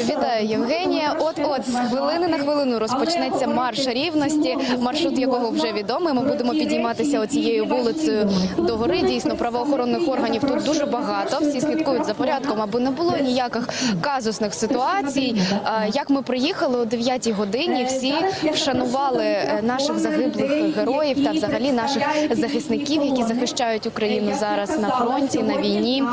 Вітаю, Євгенія. От от з хвилини на хвилину розпочнеться марш рівності, маршрут якого вже відомий. Ми будемо підійматися оцією вулицею до гори. Дійсно, правоохоронних органів тут дуже багато. Всі слідкують за порядком, аби не було ніяких казусних ситуацій. Як ми приїхали о 9 годині, всі вшанували е, наших загиблих героїв та взагалі наших захисників, які захищають Україну зараз на фронті, на війні.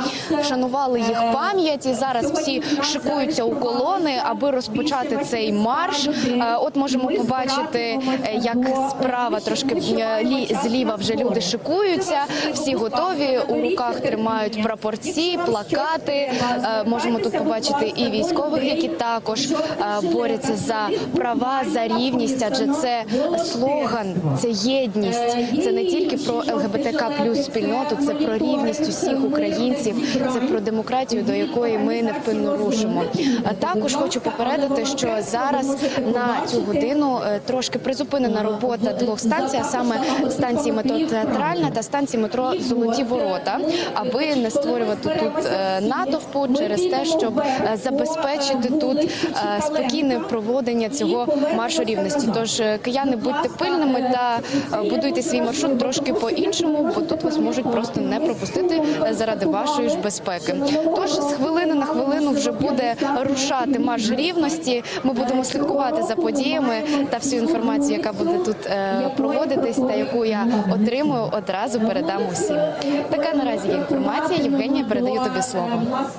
Вшанували їх пам'ять і зараз всі шикуються у колони, аби розпочати цей марш. Е, От можемо побачити, е, як справа трошки е, лі- зліва вже люди шикуються. Всі готові у руках тримають прапорці, плакати. Можемо тут побачити і військових, які також борються за права, за рівність, адже це слоган, це єдність. Це не тільки про ЛГБТК плюс спільноту, це про рівність усіх українців, це про демократію, до якої ми невпинно рушимо. Також хочу попередити, що зараз на цю годину е, трошки призупинена робота двох станцій, а саме станції метро театральна та станції метро Золоті Ворота, аби не створювати тут е, натовпу через те, щоб е, забезпечити тут спокійне проводення цього маршу рівності. Тож кияни будьте пильними та будуйте свій маршрут трошки по-іншому, бо тут вас можуть просто не пропустити заради вашої ж безпеки. Тож з хвилини на хвилину вже буде рушати марш рівності. Ми будемо слідкувати за подіями та всю інформацію, яка буде тут е, проводитись, та яку я отримую, одразу передам усім. Така наразі є інформація. Євгенія передаю тобі слово.